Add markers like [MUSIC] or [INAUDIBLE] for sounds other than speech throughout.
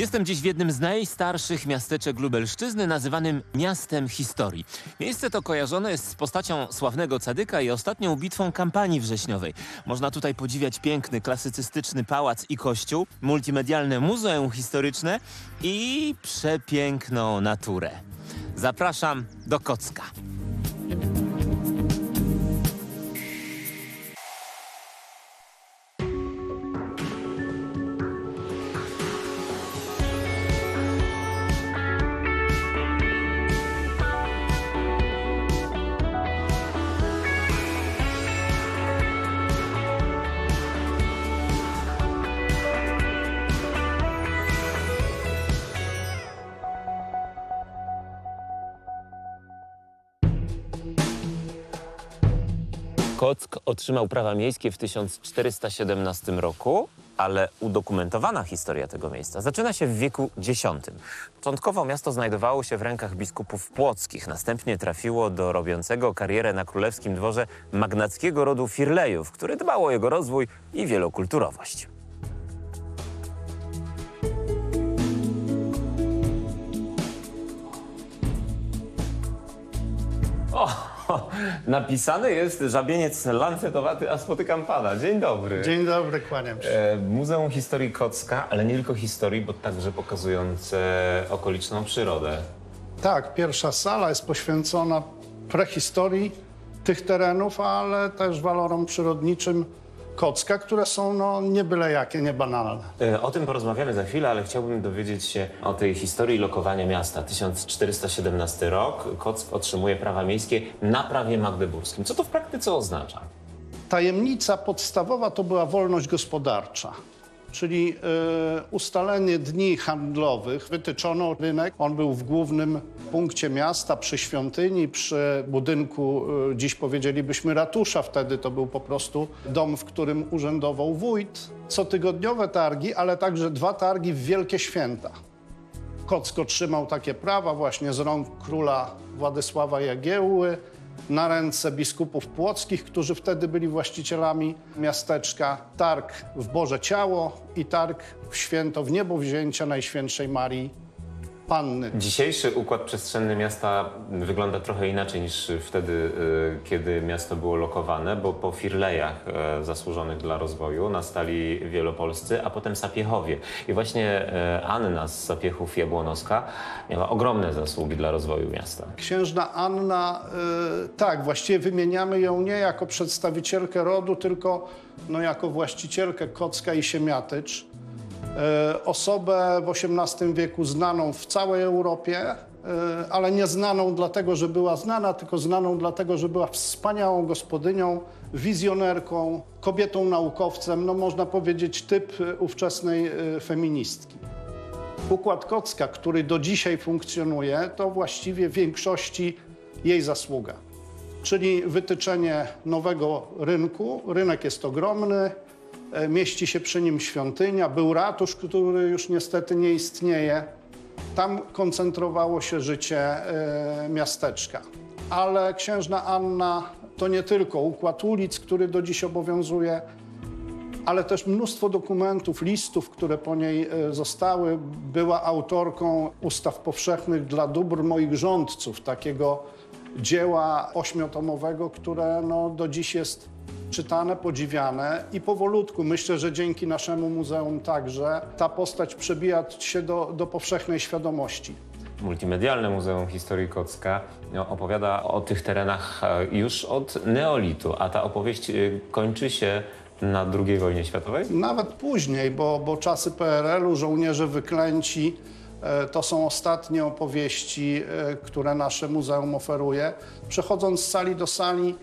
Jestem dziś w jednym z najstarszych miasteczek Lubelszczyzny, nazywanym Miastem Historii. Miejsce to kojarzone jest z postacią sławnego cadyka i ostatnią bitwą kampanii wrześniowej. Można tutaj podziwiać piękny, klasycystyczny pałac i kościół, multimedialne muzeum historyczne i przepiękną naturę. Zapraszam do Kocka. Kock otrzymał prawa miejskie w 1417 roku, ale udokumentowana historia tego miejsca zaczyna się w wieku X. Początkowo miasto znajdowało się w rękach biskupów płockich, następnie trafiło do robiącego karierę na królewskim dworze magnackiego rodu Firlejów, który dbał o jego rozwój i wielokulturowość. O, napisany jest żabieniec lancetowaty, a spotykam pana. Dzień dobry. Dzień dobry, kłaniam się. E, Muzeum Historii Kocka, ale nie tylko historii, bo także pokazujące okoliczną przyrodę. Tak, pierwsza sala jest poświęcona prehistorii tych terenów, ale też walorom przyrodniczym Kocka, które są no, nie byle jakie, nie banalne. E, O tym porozmawiamy za chwilę, ale chciałbym dowiedzieć się o tej historii lokowania miasta. 1417 rok, Kock otrzymuje prawa miejskie na prawie magdeburskim. Co to w praktyce oznacza? Tajemnica podstawowa to była wolność gospodarcza, czyli e, ustalenie dni handlowych. Wytyczono rynek, on był w głównym punkcie miasta, przy świątyni, przy budynku, e, dziś powiedzielibyśmy ratusza, wtedy to był po prostu dom, w którym urzędował wójt. Cotygodniowe targi, ale także dwa targi w wielkie święta. Kocko trzymał takie prawa właśnie z rąk króla Władysława Jagiełły na ręce biskupów płockich, którzy wtedy byli właścicielami miasteczka. Targ w Boże Ciało i targ w święto w niebo wzięcia Najświętszej Marii Panny. Dzisiejszy układ przestrzenny miasta wygląda trochę inaczej niż wtedy, y, kiedy miasto było lokowane, bo po Firlejach e, zasłużonych dla rozwoju nastali Wielopolscy, a potem Sapiechowie. I właśnie e, Anna z Sapiechów Jabłonowska miała ogromne zasługi dla rozwoju miasta. Księżna Anna, y, tak, właściwie wymieniamy ją nie jako przedstawicielkę rodu, tylko no, jako właścicielkę Kocka i Siemiatycz. Y, osobę w XVIII wieku znaną w całej Europie, y, ale nie znaną dlatego, że była znana, tylko znaną dlatego, że była wspaniałą gospodynią, wizjonerką, kobietą naukowcem, no można powiedzieć typ y, ówczesnej feministki. Układ Kocka, który do dzisiaj funkcjonuje, to właściwie w większości jej zasługa. Czyli wytyczenie nowego rynku. Rynek jest ogromny, e, mieści się przy nim świątynia, był ratusz, który już niestety nie istnieje. Tam koncentrowało się życie e, miasteczka. Ale księżna Anna to nie tylko układ ulic, który do dziś obowiązuje, ale też mnóstwo dokumentów, listów, które po niej e, zostały. Była autorką ustaw powszechnych dla dóbr moich rządców, takiego dzieła ośmiotomowego, które no, do dziś jest czytane, podziwiane i powolutku, myślę, że dzięki naszemu muzeum także, ta postać przebija się do, do powszechnej świadomości. Multimedialne Muzeum Historii Kocka no, opowiada o tych terenach e, już od neolitu, a ta opowieść y, kończy się na II wojnie światowej? Nawet później, bo, bo czasy PRL-u, żołnierze wyklęci, e, to są ostatnie opowieści, e, które nasze muzeum oferuje. Przechodząc z sali do sali, e,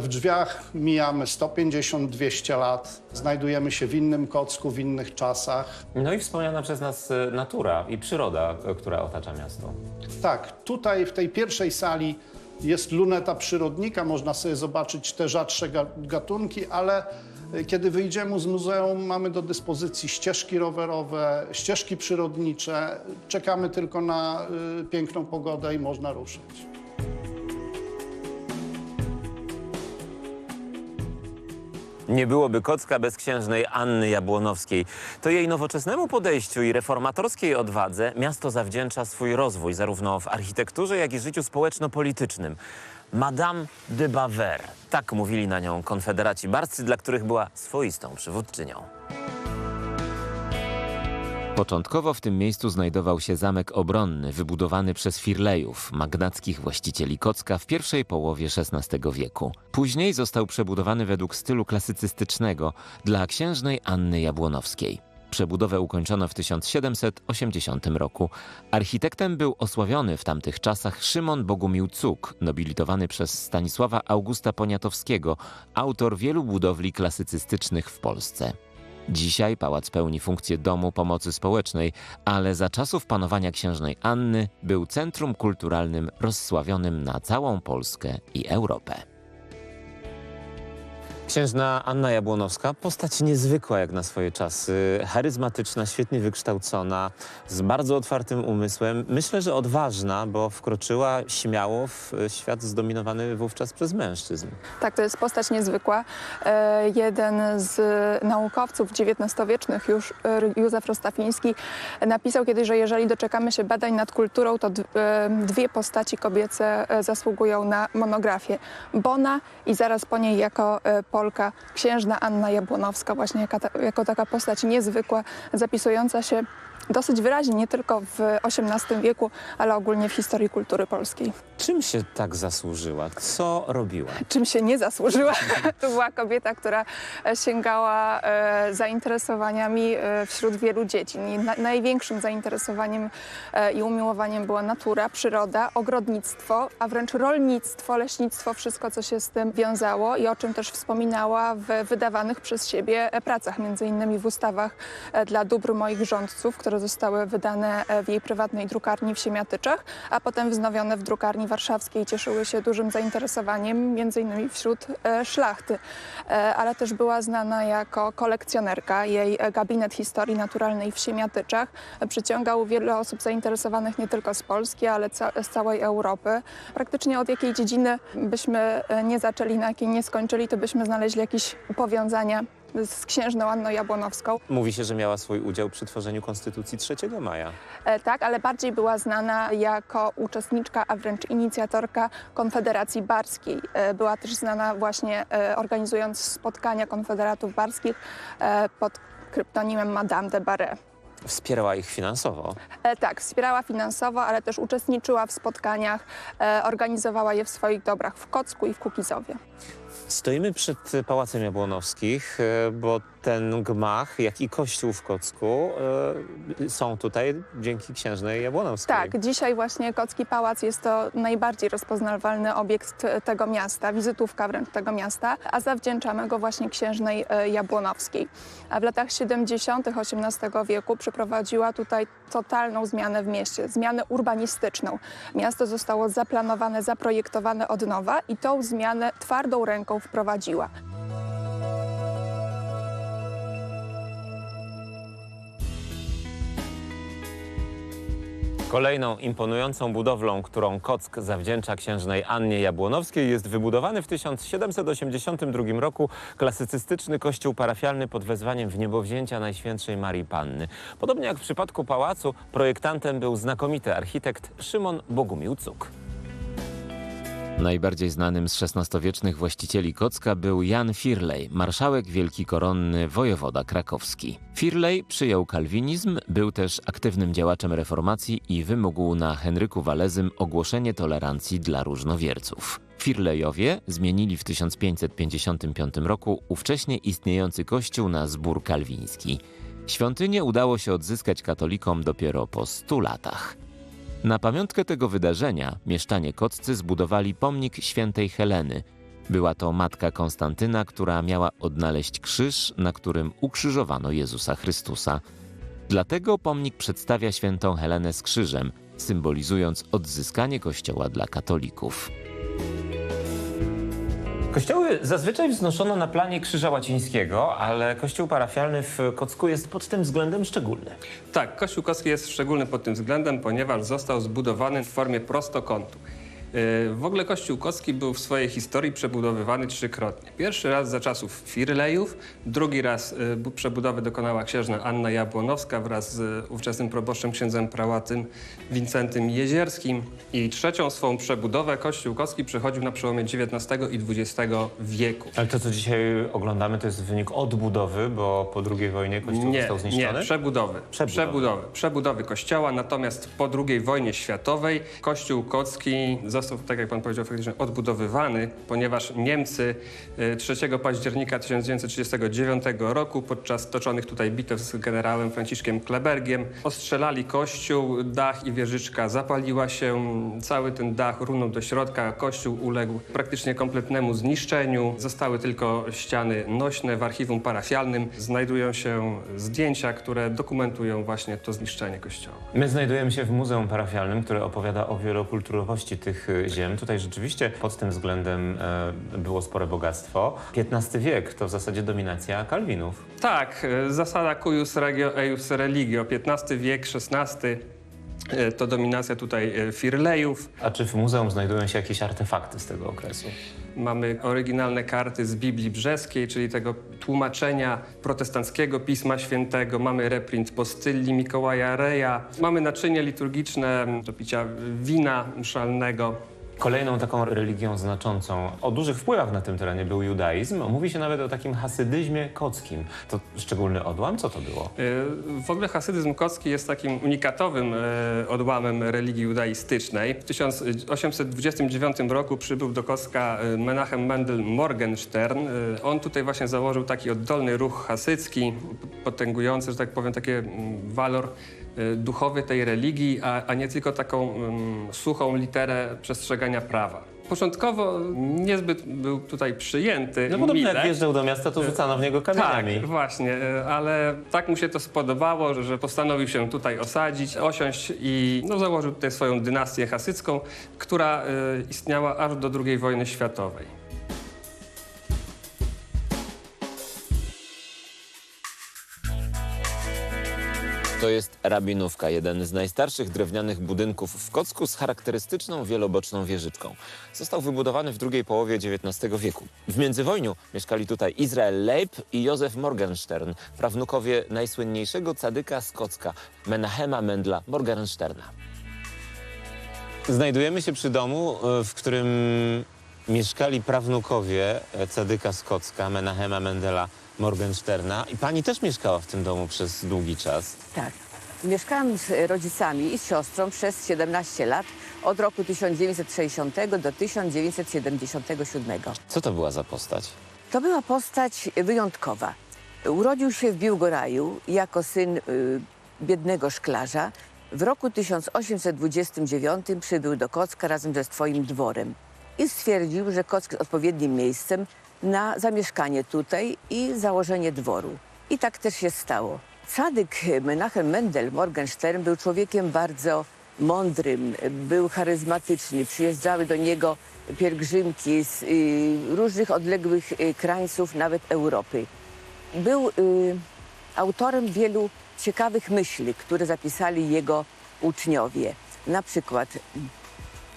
w drzwiach mijamy 150-200 lat, znajdujemy się w innym kocku, w innych czasach. No i wspomniana przez nas e, natura i przyroda, e, która otacza miasto. Tak, tutaj w tej pierwszej sali jest luneta przyrodnika, można sobie zobaczyć te rzadsze ga- gatunki, ale y, kiedy wyjdziemy z muzeum, mamy do dyspozycji ścieżki rowerowe, ścieżki przyrodnicze. Czekamy tylko na y, piękną pogodę i można ruszyć. Nie byłoby Kocka bez księżnej Anny Jabłonowskiej. To jej nowoczesnemu podejściu i reformatorskiej odwadze miasto zawdzięcza swój rozwój zarówno w architekturze, jak i życiu społeczno-politycznym. Madame de Baver. Tak mówili na nią konfederaci barscy, dla których była swoistą przywódczynią. Początkowo w tym miejscu znajdował się zamek obronny, wybudowany przez Firlejów, magnackich właścicieli Kocka w pierwszej połowie XVI wieku. Później został przebudowany według stylu klasycystycznego dla księżnej Anny Jabłonowskiej. Przebudowę ukończono w 1780 roku. Architektem był osławiony w tamtych czasach Szymon Bogumił Cuk, nobilitowany przez Stanisława Augusta Poniatowskiego, autor wielu budowli klasycystycznych w Polsce. Dzisiaj pałac pełni funkcję domu pomocy społecznej, ale za czasów panowania księżnej Anny był centrum kulturalnym rozsławionym na całą Polskę i Europę. Księżna Anna Jabłonowska, postać niezwykła jak na swoje czasy, charyzmatyczna, świetnie wykształcona, z bardzo otwartym umysłem. Myślę, że odważna, bo wkroczyła śmiało w świat zdominowany wówczas przez mężczyzn. Tak, to jest postać niezwykła. E, jeden z naukowców XIX-wiecznych, e, Józef Rostafiński, napisał kiedyś, że jeżeli doczekamy się badań nad kulturą, to e, dwie postaci kobiece e, zasługują na monografię. Bona i zaraz po niej jako e, Polka księżna Anna Jabłonowska, właśnie jaka ta, jako taka postać niezwykła, zapisująca się dosyć wyraźnie nie tylko w XVIII wieku, ale ogólnie w historii kultury polskiej. Czym się tak zasłużyła? Co robiła? czym się nie zasłużyła. [LAUGHS] To była kobieta, która sięgała e, zainteresowaniami e, wśród wielu. I na, największym zainteresowaniem e, i umiłowaniem była natura, przyroda, ogrodnictwo, a wręcz rolnictwo, leśnictwo, wszystko co się z tym wiązało i o czym też wspominała w wydawanych przez siebie pracach, między innymi w ustawach dla dóbr moich rządców, które zostały wydane e, w jej prywatnej drukarni w Siemiatyczach, a potem wznowione w drukarni warszawskiej cieszyły się dużym zainteresowaniem, między innymi wśród e, szlachty, E, ale też była znana jako kolekcjonerka. Jej gabinet historii naturalnej w Siemiatyczach przyciągał wiele osób zainteresowanych nie tylko z Polski, ale z całej Europy. Praktycznie od jakiej dziedziny byśmy nie zaczęli, na jakiej nie skończyli, to byśmy znaleźli jakieś powiązania z księżną Anną Jabłonowską. Mówi się, że miała swój udział przy tworzeniu Konstytucji 3 maja. E, Tak, ale bardziej była znana jako uczestniczka, a wręcz inicjatorka Konfederacji Barskiej. E, Była też znana właśnie e, organizując spotkania konfederatów barskich e, pod kryptonimem Madame de Barre. Wspierała ich finansowo. E, Tak, wspierała finansowo, ale też uczestniczyła w spotkaniach, e, organizowała je w swoich dobrach w Kocku i w Kukizowie. Stoimy przed Pałacem Jabłonowskich, e, bo ten gmach, jak i kościół w Kocku e, są tutaj dzięki księżnej Jabłonowskiej. Tak, dzisiaj właśnie Kocki Pałac jest to najbardziej rozpoznawalny obiekt tego miasta, wizytówka wręcz tego miasta, a zawdzięczamy go właśnie księżnej e, Jabłonowskiej. A w latach 70. XVIII wieku przeprowadziła tutaj totalną zmianę w mieście, zmianę urbanistyczną. Miasto zostało zaplanowane, zaprojektowane od nowa i tą zmianę twardą ręką wprowadziła. Kolejną imponującą budowlą, którą Kock zawdzięcza księżnej Annie Jabłonowskiej jest wybudowany w 1782 roku klasycystyczny kościół parafialny pod wezwaniem w niebowzięcia Najświętszej Marii Panny. Podobnie jak w przypadku pałacu, projektantem był znakomity architekt Szymon Bogumił Cuk. Najbardziej znanym z XVI-wiecznych właścicieli Kocka był Jan Firlej, marszałek wielki koronny, wojewoda krakowski. Firlej przyjął kalwinizm, był też aktywnym działaczem reformacji i wymógł na Henryku Walezym ogłoszenie tolerancji dla różnowierców. Firlejowie zmienili w 1555 roku ówcześnie istniejący kościół na zbór kalwiński. Świątynię udało się odzyskać katolikom dopiero po 100 latach. Na pamiątkę tego wydarzenia mieszczanie Koccy zbudowali pomnik świętej Heleny. Była to matka Konstantyna, która miała odnaleźć krzyż, na którym ukrzyżowano Jezusa Chrystusa. Dlatego pomnik przedstawia świętą Helenę z krzyżem, symbolizując odzyskanie kościoła dla katolików. Kościoły zazwyczaj wznoszono na planie Krzyża Łacińskiego, ale kościół parafialny w Kocku jest pod tym względem szczególny. Tak, Kościół Kocki jest szczególny pod tym względem, ponieważ został zbudowany w formie prostokątu. W ogóle Kościół Kocki był w swojej historii przebudowywany trzykrotnie. Pierwszy raz za czasów Firlejów, drugi raz bu- przebudowy dokonała księżna Anna Jabłonowska wraz z ówczesnym proboszczem księdzem prałatym Wincentym Jezierskim i trzecią swą przebudowę Kościół Kocki przechodził na przełomie XIX i XX wieku. Ale to, co dzisiaj oglądamy, to jest wynik odbudowy, bo po II wojnie kościół Nie, został zniszczony? nie, przebudowy. Przebudowy. Przebudowy. Przebudowy kościoła, natomiast po II wojnie światowej kościół kocki został, tak jak pan powiedział, faktycznie odbudowywany, ponieważ Niemcy y, 3 października 1939 roku podczas toczonych tutaj bitew z generałem Franciszkiem Klebergiem ostrzelali kościół, dach i wieżyczka zapaliła się, cały ten dach runął do środka, kościół uległ praktycznie kompletnemu zniszczeniu. Zostały tylko ściany nośne w archiwum parafialnym. Znajdują się zdjęcia, które dokumentują właśnie to zniszczenie kościoła. My znajdujemy się w Muzeum Parafialnym, które opowiada o wielokulturowości tych y, ziem. Tutaj rzeczywiście pod tym względem e, było spore bogactwo. XV wiek to w zasadzie dominacja Kalwinów. Tak, e, zasada cuius regio eius religio, XV wiek, XVI to dominacja tutaj e, Firlejów. A czy w muzeum znajdują się jakieś artefakty z tego okresu? Mamy oryginalne karty z Biblii Brzeskiej, czyli tego tłumaczenia protestanckiego Pisma Świętego. Mamy reprint postylli Mikołaja Reja. Mamy naczynie liturgiczne do picia wina mszalnego. Kolejną taką religią znaczącą o dużych wpływach na tym terenie był judaizm. Mówi się nawet o takim hasydyzmie kockim. To szczególny odłam? Co to było? E, W ogóle hasydyzm kocki jest takim unikatowym e, odłamem religii judaistycznej. W 1829 roku przybył do Kocka e, Menachem Mendel Morgenstern. On tutaj właśnie założył taki oddolny ruch hasycki, potęgujący, że tak powiem, taki walor e, duchowy tej religii, a, nie tylko taką mm, suchą literę przestrzegania prawa. Początkowo niezbyt był tutaj przyjęty. No podobno mile. jak wjeżdżał do miasta, to rzucano w niego kamieniami. Tak, właśnie, e, ale tak mu się to spodobało, że- że postanowił się tutaj osadzić, osiąść i no, założył tutaj swoją dynastię hasycką, która e, istniała aż do II wojny światowej. To jest rabinówka, jeden z najstarszych drewnianych budynków w Kocku z charakterystyczną wieloboczną wieżyczką. Został wybudowany w drugiej połowie XIX wieku. W międzywojniu mieszkali tutaj Izrael Leib i Józef Morgenstern, prawnukowie najsłynniejszego cadyka z Kocka, Menachema Mendla Morgensterna. Znajdujemy się przy domu, e, w którym mieszkali prawnukowie e, cadyka z Kocka, Menachema Mendela Morgensterna. I pani też mieszkała w tym domu przez długi czas. Tak. Mieszkałam z rodzicami i z siostrą przez 17 lat, od roku 1960 do 1977. Co to była za postać? To była postać wyjątkowa. Urodził się w Biłgoraju jako syn y, biednego szklarza. W roku 1829 przybył do Kocka razem ze swoim dworem i stwierdził, że Kock jest odpowiednim miejscem na zamieszkanie tutaj i założenie dworu. I tak też się stało. Sadyk Menachem Mendel Morgenstern był człowiekiem bardzo mądrym, był charyzmatyczny. Przyjeżdżały do niego pielgrzymki z y, różnych odległych y, krańców, nawet Europy. Był y, autorem wielu ciekawych myśli, które zapisali jego uczniowie. Na przykład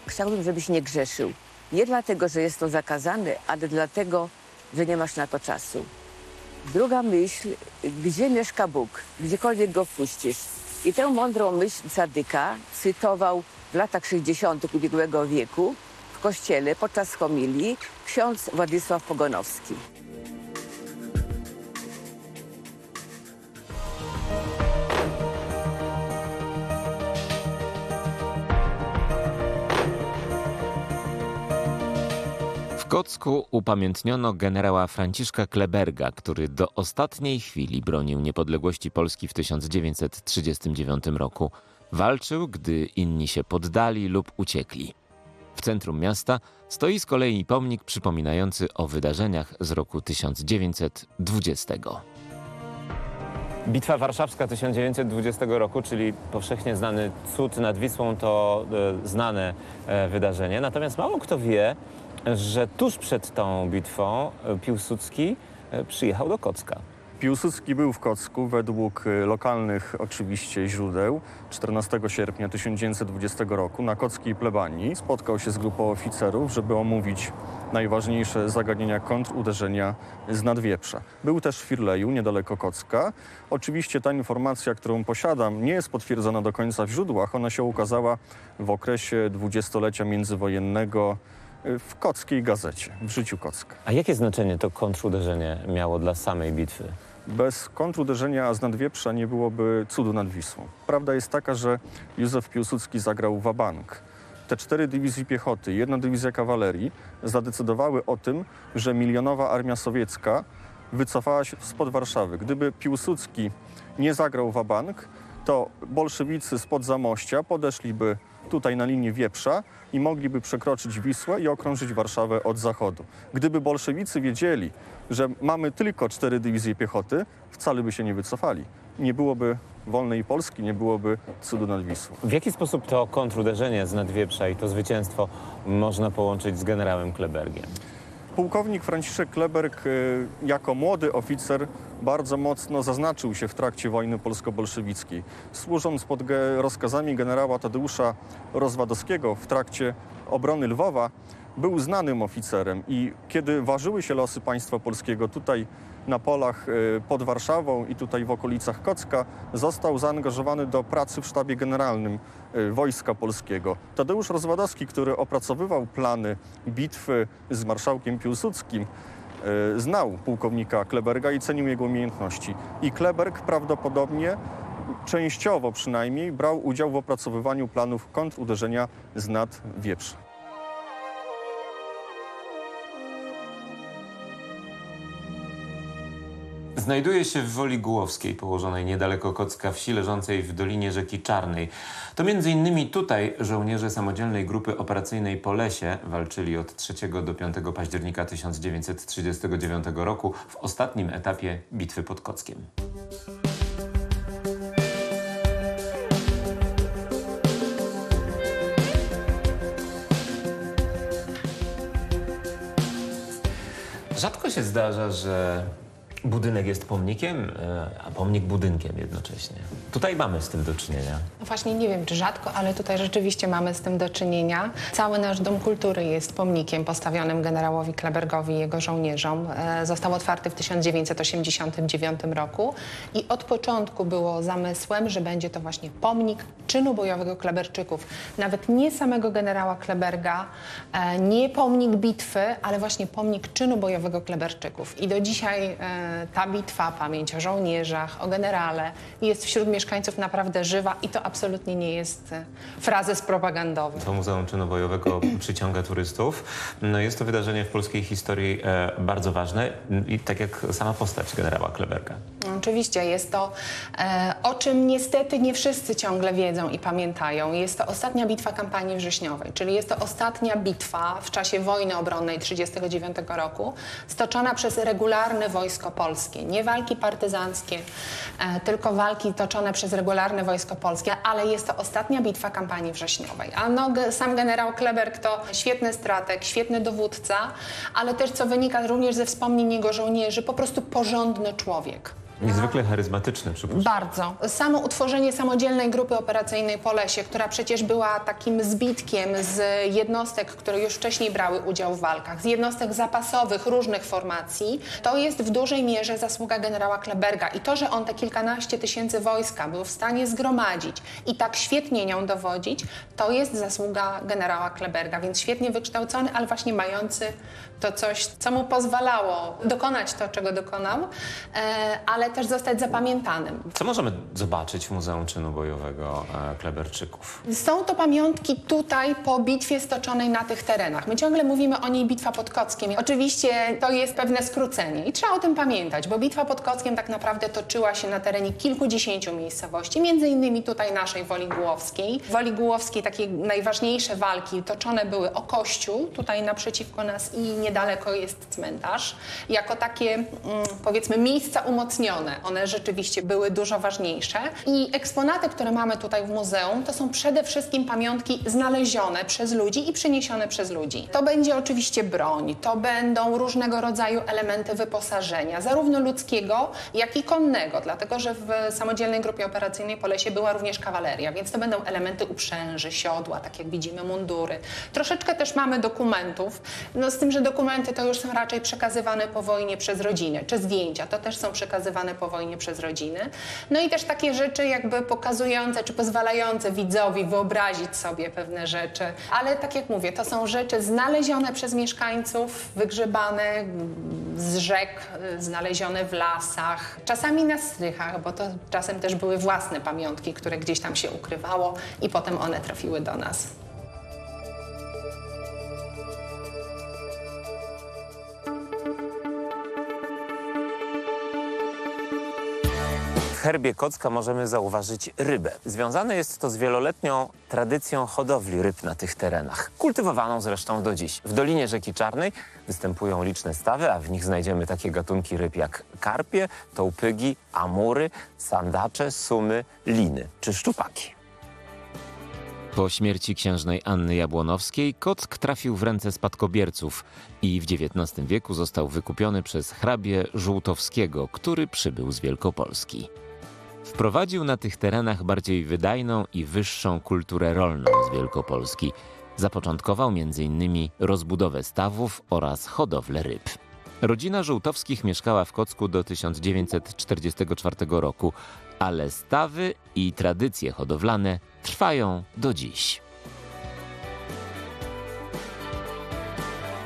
chciałbym, żebyś nie grzeszył. Nie dlatego, że jest to zakazane, ale dlatego, że nie masz na to czasu. Druga myśl, gdzie mieszka Bóg, gdziekolwiek go wpuścisz. I tę mądrą myśl Sadyka cytował w latach 60. ubiegłego wieku w kościele podczas homilii ksiądz Władysław Pogonowski. W Kocku upamiętniono generała Franciszka Kleberga, który do ostatniej chwili bronił niepodległości Polski w 1939 roku. Walczył, gdy inni się poddali lub uciekli. W centrum miasta stoi z kolei pomnik przypominający o wydarzeniach z roku 1920. Bitwa Warszawska 1920 roku, czyli powszechnie znany cud nad Wisłą, to e, znane e, wydarzenie. Natomiast mało kto wie, że tuż przed tą bitwą e, Piłsudski e, przyjechał do Kocka. Piłsudski był w Kocku według y, lokalnych oczywiście źródeł 14 sierpnia 1920 roku na kockiej plebanii. Spotkał się z grupą oficerów, żeby omówić najważniejsze zagadnienia kontruderzenia z Nadwieprza. Był też w Firleju, niedaleko Kocka. Oczywiście ta informacja, którą posiadam, nie jest potwierdzona do końca w źródłach. Ona się ukazała w okresie dwudziestolecia międzywojennego w kockiej gazecie, w życiu Kocka. A jakie znaczenie to kontruderzenie miało dla samej bitwy? Bez kontruderzenia z Nadwieprza nie byłoby cudu nad Wisłą. Prawda jest taka, że Józef Piłsudski zagrał wabank. Te cztery dywizje piechoty, jedna dywizja kawalerii zadecydowały o tym, że milionowa armia sowiecka wycofała się spod Warszawy. Gdyby Piłsudski nie zagrał wabank, to bolszewicy spod Zamościa podeszliby tutaj na linię Wieprza i mogliby przekroczyć Wisłę i okrążyć Warszawę od zachodu. Gdyby bolszewicy wiedzieli, że mamy tylko cztery dywizje piechoty, wcale by się nie wycofali. Nie byłoby wolnej Polski, nie byłoby cudu nad Wisłą. W jaki sposób to kontruderzenie z Nadwieprza i to zwycięstwo można połączyć z generałem Klebergiem? Pułkownik Franciszek Kleberg y, jako młody oficer bardzo mocno zaznaczył się w trakcie wojny polsko-bolszewickiej. Służąc pod rozkazami generała Tadeusza Rozwadowskiego w trakcie obrony Lwowa, był znanym oficerem i kiedy ważyły się losy państwa polskiego tutaj na polach y, pod Warszawą i tutaj w okolicach Kocka, został zaangażowany do pracy w sztabie generalnym y, Wojska Polskiego. Tadeusz Rozwadowski, który opracowywał plany bitwy z marszałkiem Piłsudskim, znał pułkownika Kleberga i cenił jego umiejętności. I Kleberg prawdopodobnie, częściowo przynajmniej, brał udział w opracowywaniu planów kontruderzenia z nad Wieprza. Znajduje się w Woli Głowskiej, położonej niedaleko Kocka Wsi, leżącej w dolinie rzeki Czarnej. To między innymi tutaj żołnierze samodzielnej grupy operacyjnej Polesie walczyli od 3 do 5 października 1939 roku w ostatnim etapie bitwy pod Kockiem. Rzadko się zdarza, że budynek jest pomnikiem, e, a pomnik budynkiem jednocześnie. Tutaj mamy z tym do czynienia. No Właśnie nie wiem, czy rzadko, ale tutaj rzeczywiście mamy z tym do czynienia. Cały nasz Dom Kultury jest pomnikiem postawionym generałowi Klebergowi i jego żołnierzom. E, Został otwarty w 1989 roku i od początku było zamysłem, że będzie to właśnie pomnik czynu bojowego Kleberczyków. Nawet nie samego generała Kleberga, e, nie pomnik bitwy, ale właśnie pomnik czynu bojowego Kleberczyków. I do dzisiaj ta bitwa, pamięć o żołnierzach, o generale jest wśród mieszkańców naprawdę żywa i to absolutnie nie jest e, frazes propagandowy. To Muzeum Czynu Bojowego [CLEARS THROAT] przyciąga turystów. No jest to wydarzenie w polskiej historii e, bardzo ważne i tak jak sama postać generała Kleberga. Oczywiście jest to, e, o czym niestety nie wszyscy ciągle wiedzą i pamiętają. Jest to ostatnia bitwa kampanii wrześniowej, czyli jest to ostatnia bitwa w czasie wojny obronnej 1939 roku, stoczona przez regularne wojsko polskie. Nie walki partyzanckie, e, tylko walki toczone przez regularne wojsko polskie, ale jest to ostatnia bitwa kampanii wrześniowej. A no, sam generał Kleberg to świetny strateg, świetny dowódca, ale też, co wynika również ze wspomnień jego żołnierzy, po prostu porządny człowiek. Niezwykle charyzmatyczny, przypuszczam. Bardzo. Samo utworzenie samodzielnej grupy operacyjnej Polesie, która przecież była takim zbitkiem z jednostek, które już wcześniej brały udział w walkach, z jednostek zapasowych różnych formacji, to jest w dużej mierze zasługa generała Kleberga. I to, że on te kilkanaście tysięcy wojska był w stanie zgromadzić i tak świetnie nią dowodzić, to jest zasługa generała Kleberga. Więc świetnie wykształcony, ale właśnie mający to coś, co mu pozwalało dokonać to, czego dokonał, e, ale też zostać zapamiętanym. Co możemy zobaczyć w Muzeum Czynu Bojowego e, Kleberczyków? Są to pamiątki tutaj po bitwie stoczonej na tych terenach. My ciągle mówimy o niej bitwa pod Kockiem. Oczywiście to jest pewne skrócenie i trzeba o tym pamiętać, bo bitwa pod Kockiem tak naprawdę toczyła się na terenie kilkudziesięciu miejscowości, między innymi tutaj naszej Woli Głowskiej. W Woli Głowskiej takie najważniejsze walki toczone były o kościół, tutaj naprzeciwko nas i niedaleko jest cmentarz, jako takie mm, powiedzmy miejsca umocnione. Znalezione. One rzeczywiście były dużo ważniejsze. I eksponaty, które mamy tutaj w muzeum, to są przede wszystkim pamiątki znalezione przez ludzi i przyniesione przez ludzi. To będzie oczywiście broń, to będą różnego rodzaju elementy wyposażenia, zarówno ludzkiego, jak i konnego, dlatego że w samodzielnej grupie operacyjnej po lesie była również kawaleria, więc to będą elementy uprzęży, siodła, tak jak widzimy, mundury. Troszeczkę też mamy dokumentów, no z tym, że dokumenty to już są raczej przekazywane po wojnie przez rodziny, czy zdjęcia, to też są przekazywane po wojnie przez rodziny. No i też takie rzeczy jakby pokazujące, czy pozwalające widzowi wyobrazić sobie pewne rzeczy. Ale tak jak mówię, to są rzeczy znalezione przez mieszkańców, wygrzebane z rzek, y, znalezione w lasach, czasami na strychach, bo to czasem też były własne pamiątki, które gdzieś tam się ukrywało i potem one trafiły do nas. Herbie Kocka możemy zauważyć rybę. Związane jest to z wieloletnią tradycją hodowli ryb na tych terenach, kultywowaną zresztą do dziś. W Dolinie Rzeki Czarnej występują liczne stawy, a w nich znajdziemy takie gatunki ryb jak karpie, tołpygi, amury, sandacze, sumy, liny czy szczupaki. Po śmierci księżnej Anny Jabłonowskiej Kock trafił w ręce spadkobierców i w XIX wieku został wykupiony przez hrabię Żółtowskiego, który przybył z Wielkopolski. Wprowadził na tych terenach bardziej wydajną i wyższą kulturę rolną z Wielkopolski. Zapoczątkował m.in. rozbudowę stawów oraz hodowlę ryb. Rodzina Żółtowskich mieszkała w Kocku do 1944 roku, ale stawy i tradycje hodowlane trwają do dziś.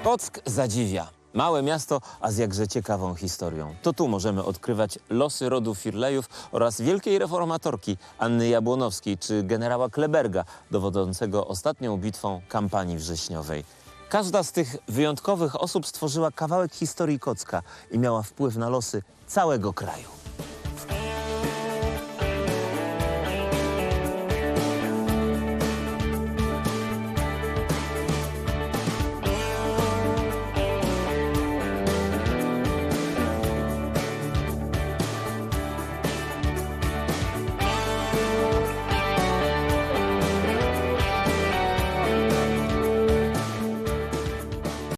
Kock zadziwia. Małe miasto, a z jakże ciekawą historią. To tu możemy odkrywać losy rodu Firlejów oraz wielkiej reformatorki Anny Jabłonowskiej czy generała Kleberga, dowodzącego ostatnią bitwą kampanii wrześniowej. Każda z tych wyjątkowych osób stworzyła kawałek historii Kocka i miała wpływ na losy całego kraju.